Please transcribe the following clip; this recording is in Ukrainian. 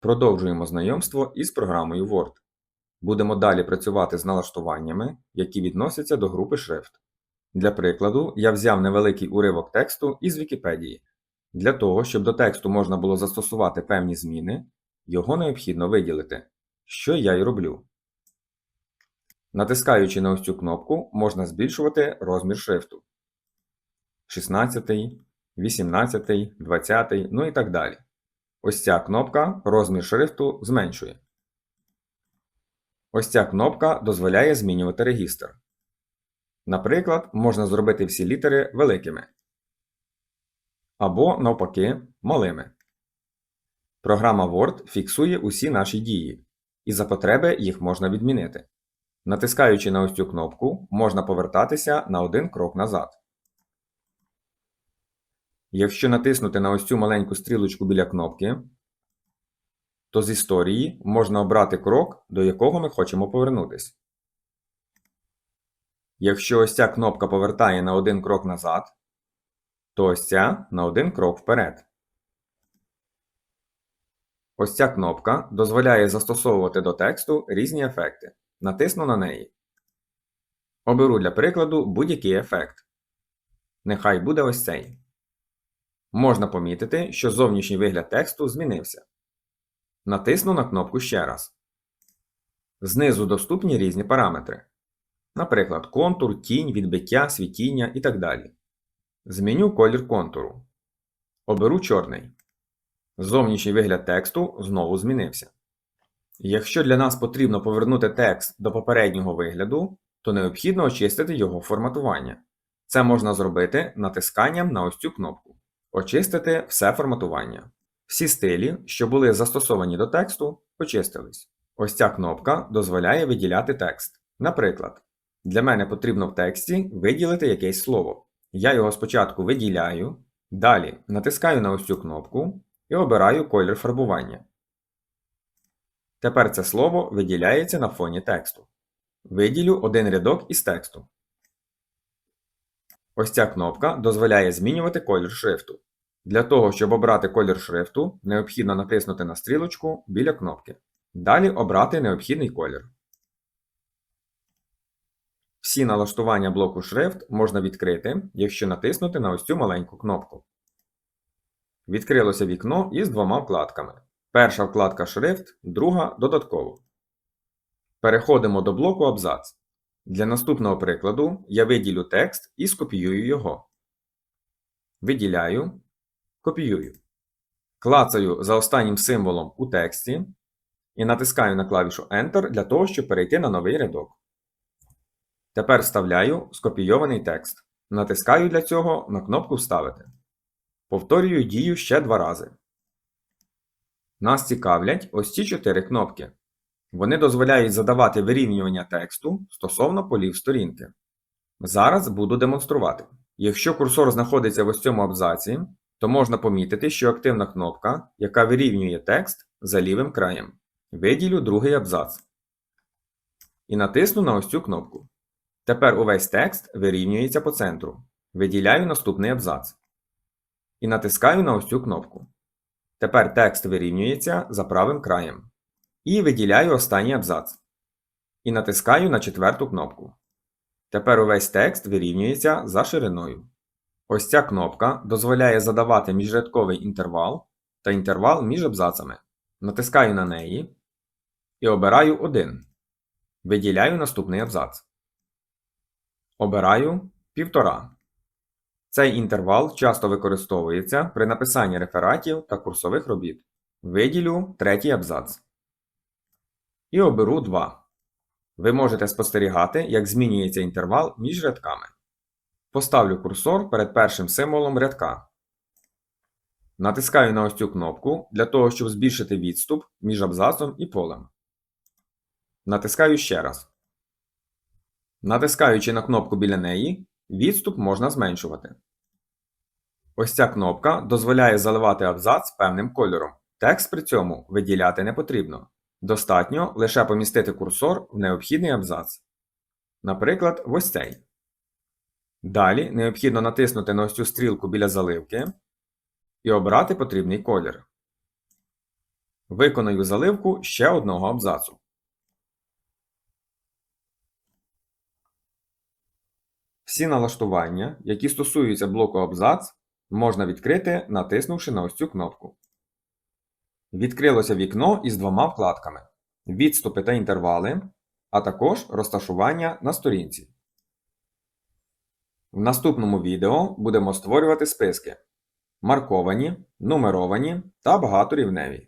Продовжуємо знайомство із програмою Word. Будемо далі працювати з налаштуваннями, які відносяться до групи шрифт. Для прикладу, я взяв невеликий уривок тексту із Вікіпедії. Для того, щоб до тексту можна було застосувати певні зміни, його необхідно виділити, що я й роблю. Натискаючи на ось цю кнопку, можна збільшувати розмір шрифту. 16, 18, 20, ну і так далі. Ось ця кнопка розмір шрифту зменшує. Ось ця кнопка дозволяє змінювати регістр. Наприклад, можна зробити всі літери великими. Або, навпаки, малими. Програма Word фіксує усі наші дії, і за потреби їх можна відмінити. Натискаючи на ось цю кнопку, можна повертатися на один крок назад. Якщо натиснути на ось цю маленьку стрілочку біля кнопки, то з історії можна обрати крок, до якого ми хочемо повернутися. Якщо ось ця кнопка повертає на один крок назад, то ось ця на один крок вперед. Ось ця кнопка дозволяє застосовувати до тексту різні ефекти. Натисну на неї. Оберу для прикладу будь-який ефект. Нехай буде ось цей. Можна помітити, що зовнішній вигляд тексту змінився. Натисну на кнопку ще раз. Знизу доступні різні параметри. Наприклад, контур, тінь, відбиття, світіння і так далі. Зміню колір контуру. Оберу чорний. Зовнішній вигляд тексту знову змінився. Якщо для нас потрібно повернути текст до попереднього вигляду, то необхідно очистити його форматування. Це можна зробити натисканням на ось цю кнопку. Очистити все форматування. Всі стилі, що були застосовані до тексту, очистились. Ось ця кнопка дозволяє виділяти текст. Наприклад, для мене потрібно в тексті виділити якесь слово. Я його спочатку виділяю, далі натискаю на ось цю кнопку і обираю колір фарбування. Тепер це слово виділяється на фоні тексту. Виділю один рядок із тексту. Ось ця кнопка дозволяє змінювати колір шрифту. Для того, щоб обрати колір шрифту, необхідно натиснути на стрілочку біля кнопки. Далі обрати необхідний колір. Всі налаштування блоку шрифт можна відкрити, якщо натиснути на ось цю маленьку кнопку. Відкрилося вікно із двома вкладками. Перша вкладка Шрифт, друга додатково. Переходимо до блоку Абзац. Для наступного прикладу я виділю текст і скопіюю його. Виділяю, копіюю. Клацаю за останнім символом у тексті і натискаю на клавішу Enter для того, щоб перейти на новий рядок. Тепер вставляю скопійований текст. Натискаю для цього на кнопку Вставити. Повторюю дію ще два рази. Нас цікавлять ось ці чотири кнопки. Вони дозволяють задавати вирівнювання тексту стосовно полів сторінки. Зараз буду демонструвати. Якщо курсор знаходиться в ось цьому абзаці, то можна помітити, що активна кнопка, яка вирівнює текст за лівим краєм. Виділю другий абзац. І натисну на ось цю кнопку. Тепер увесь текст вирівнюється по центру. Виділяю наступний абзац. І натискаю на ось цю кнопку. Тепер текст вирівнюється за правим краєм. І виділяю останній абзац. І натискаю на четверту кнопку. Тепер увесь текст вирівнюється за шириною. Ось ця кнопка дозволяє задавати міжрядковий інтервал та інтервал між абзацами. Натискаю на неї і обираю один. Виділяю наступний абзац. Обираю півтора. Цей інтервал часто використовується при написанні рефератів та курсових робіт. Виділю третій абзац. І оберу 2. Ви можете спостерігати, як змінюється інтервал між рядками. Поставлю курсор перед першим символом рядка. Натискаю на ось цю кнопку для того, щоб збільшити відступ між абзацом і полем. Натискаю ще раз. Натискаючи на кнопку біля неї, відступ можна зменшувати. Ось ця кнопка дозволяє заливати абзац певним кольором. Текст при цьому виділяти не потрібно. Достатньо лише помістити курсор в необхідний абзац. Наприклад, в ось цей. Далі необхідно натиснути на ось цю стрілку біля заливки і обрати потрібний колір. Виконую заливку ще одного абзацу. Всі налаштування, які стосуються блоку абзац, можна відкрити, натиснувши на ось цю кнопку. Відкрилося вікно із двома вкладками: відступи та інтервали, а також розташування на сторінці. В наступному відео будемо створювати списки марковані, нумеровані та багаторівневі.